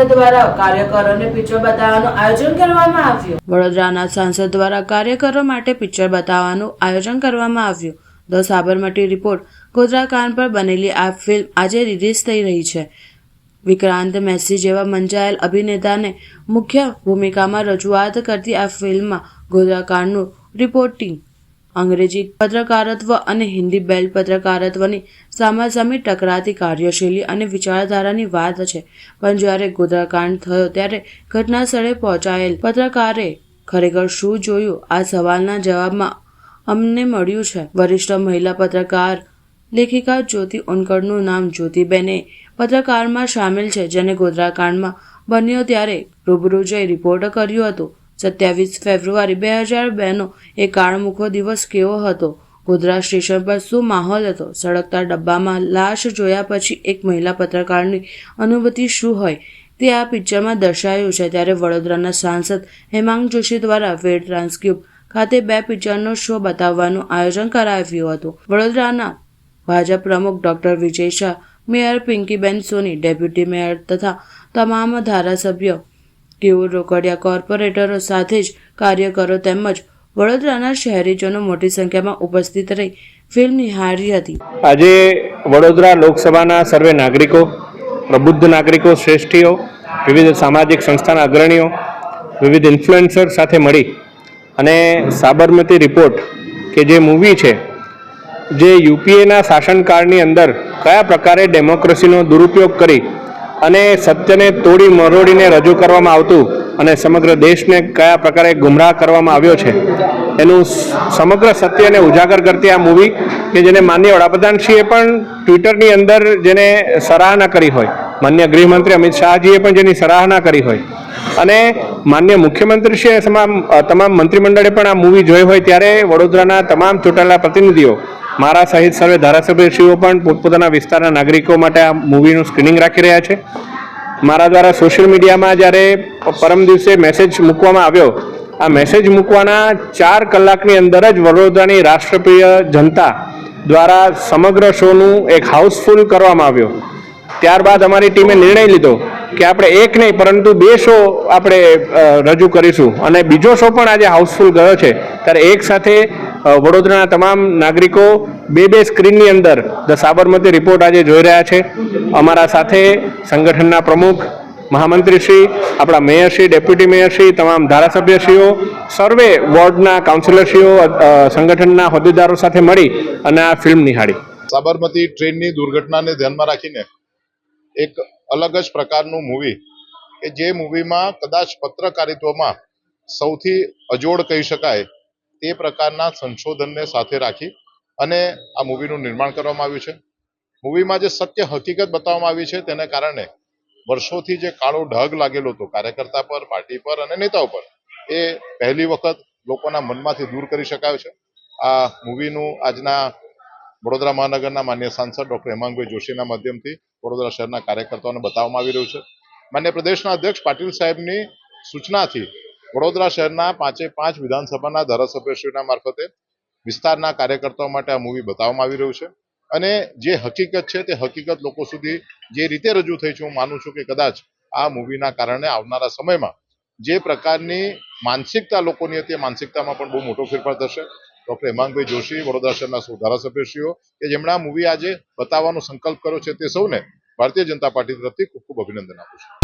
સાંસદ દ્વારા વડોદરાના સાંસદ દ્વારા કાર્યકરો માટે પિક્ચર બતાવવાનું આયોજન કરવામાં આવ્યું. ધ સાબરમતી રિપોર્ટ ગોધરા કાન પર બનેલી આ ફિલ્મ આજે રિલીઝ થઈ રહી છે. વિક્રાંત મેસી જેવા મંજાયેલ અભિનેતાને મુખ્ય ભૂમિકામાં રજૂઆત કરતી આ ફિલ્મમાં ગોધરાકાંડનું રિપોર્ટિંગ અંગ્રેજી પત્રકારત્વ અને હિન્દી બેલ પત્રકારત્વની સામાસામી ટકરાતી કાર્યશૈલી અને વિચારધારાની વાત છે. પણ જ્યારે ગોધરાકાંડ થયો ત્યારે ઘટના સ્થળે પહોંચાયેલ પત્રકારે ખરેખર શું જોયું? આ સવાલના જવાબમાં અમને મળ્યું છે. વરિષ્ઠ મહિલા પત્રકાર લેખિકા જ્યોતિ ઉનકડનું નામ જ્યોતિબેને પત્રકારમાં સામેલ છે, જેને ગોધરાકાંડમાં બન્યો ત્યારે રૂબરૂ જઈ રિપોર્ટ કર્યું હતું. સત્યાવીસ ફેબ્રુઆરી બે હજાર બેનો એ કાળમુખો દિવસ કેવો હતો? ગોધરા સ્ટેશન પર શું માહોલ હતો? સળગતા ડબ્બામાં લાશ જોયા પછી એક મહિલા પત્રકારની અનુભૂતિ શું હોય? તે આ પિક્ચરમાં દર્શાયું છે. ત્યારે વડોદરાના સાંસદ હેમાંગ જોશી દ્વારા વેડ ટ્રાન્સક્યુબ ખાતે બે પિક્ચરનો શો બતાવવાનું આયોજન કરાવ્યું હતું. વડોદરાના ભાજપ પ્રમુખ doctor Vijay Shah, mayor Pinkiben Soni, deputy mayor તથા તમામ ધારાસભ્યો કેવું રોકડિયા કોર્પોરેટરો સાથે જ કાર્યકરો તેમજ વડોદરાના શહેરીજનો મોટી સંખ્યામાં ઉપસ્થિત રહી ફિલ્મ નિહાળી હતી. આજે વડોદરા લોકસભાના સર્વે નાગરિકો, પ્રબુદ્ધ નાગરિકો, શ્રેષ્ઠીઓ, વિવિધ સામાજિક સંસ્થાના અગ્રણીઓ, વિવિધ ઇન્ફ્લુએન્સર સાથે મળી અને સાબરમતી રિપોર્ટ કે જે મૂવી છે, જે યુપીએના શાસનકાળની અંદર કયા પ્રકારે ડેમોક્રેસીનો દુરુપયોગ કરી અને સત્યને તોડી મરોડીને રજૂ કરવામાં આવતું અને સમગ્ર દેશને કયા પ્રકારે ગુમરાહ કરવામાં આવ્યો છે, એનું સમગ્ર સત્યને ઉજાગર કરતી આ મૂવી કે જેને માન્ય વડાપ્રધાનશ્રીએ પણ ટ્વિટરની અંદર જેને સરાહના કરી હોય માન્ય ગૃહમંત્રી અમિત શાહજીએ પણ જેની સરાહના કરી હોય અને માન્ય મુખ્યમંત્રીશ્રીએ તમામ તમામ મંત્રીમંડળે પણ આ મૂવી જોઈ હોય ત્યારે વડોદરાના તમામ ચૂંટાયેલા પ્રતિનિધિઓ મારા સહિત સર્વે ધારાસભ્યશ્રીઓ પણ પોતપોતાના વિસ્તારના નાગરિકો માટે આ મૂવીનું સ્ક્રીનિંગ રાખી રહ્યા છે. મારા દ્વારા સોશિયલ મીડિયામાં જ્યારે પરમ દિવસે મેસેજ મૂકવામાં આવ્યો, આ મેસેજ મૂકવાના ચાર કલાકની અંદર જ વડોદરાની રાષ્ટ્રપ્રિય જનતા દ્વારા સમગ્ર શોનું એક હાઉસફુલ કરવામાં આવ્યો. ત્યારબાદ અમારી ટીમે નિર્ણય લીધો કે આપણે એક નહીં, પરંતુ બે શો આપણે રજૂ કરીશું. અને બીજો શો પણ આજે હાઉસફુલ ગયો છે. ત્યારે એક સાથે વડોદરાના તમામ નાગરિકો બે બે સ્ક્રીનની અંદર ધ સાબરમતી રિપોર્ટ આજે જોઈ રહ્યા છે. અમારા સાથે સંગઠનના પ્રમુખ, મહામંત્રીશ્રી, આપણા મેયરશ્રી, ડેપ્યુટી મેયરશ્રી, તમામ ધારાસભ્યશ્રીઓ, સર્વે વોર્ડના કાઉન્સિલરશ્રીઓ સંગઠનના હોદ્દેદારો સાથે મળી અને આ ફિલ્મ નિહાળી. સાબરમતી ટ્રેનની દુર્ઘટનાને ધ્યાનમાં રાખીને એક અલગ જ પ્રકારનું મૂવી કે જે મૂવીમાં કદાચ પત્રકારિત્વમાં સૌથી અજોડ કહી શકાય તે પ્રકારના સંશોધનને સાથે રાખી અને આ મૂવીનું નિર્માણ કરવામાં આવ્યું છે. મૂવીમાં જે સત્ય હકીકત બતાવવામાં આવી છે તેને કારણે વર્ષોથી જે કાળો ઢગ લાગેલો હતો કાર્યકર્તા પર, પાર્ટી પર અને નેતાઓ પર એ પહેલી વખત લોકોના મનમાંથી દૂર કરી શકાયો છે. આ મૂવીનું આજના વડોદરા મહાનગરના માન્ય સાંસદ ડોક્ટર હેમાંગભાઈ જોશીના માધ્યમથી વડોદરા શહેરના કાર્યકર્તાઓને બતાવવામાં આવી રહ્યું છે. માન્ય પ્રદેશના અધ્યક્ષ પાટીલ સાહેબની સૂચનાથી વડોદરા શહેરના પાંચે પાંચ વિધાનસભાના ધારાસભ્યશ્રીના મારફતે વિસ્તારના કાર્યકર્તાઓ માટે આ મૂવી બતાવવામાં આવી રહ્યું છે. અને જે હકીકત છે તે હકીકત લોકો સુધી જે રીતે રજૂ થઈ છે હું માનું છું કે કદાચ આ મૂવીના કારણે આવનારા સમયમાં જે પ્રકારની માનસિકતા લોકોની હતી એ માનસિકતામાં પણ બહુ મોટો ફેરફાર થશે. ડોક્ટર હેમાંગભાઈ જોશી, વડોદરા શહેરના સૌ ધારાસભ્યશ્રીઓ, કે જેમણે આ મૂવી આજે બતાવવાનો સંકલ્પ કર્યો છે તે સૌને ભારતીય જનતા પાર્ટી તરફથી ખૂબ ખૂબ અભિનંદન આપું છું.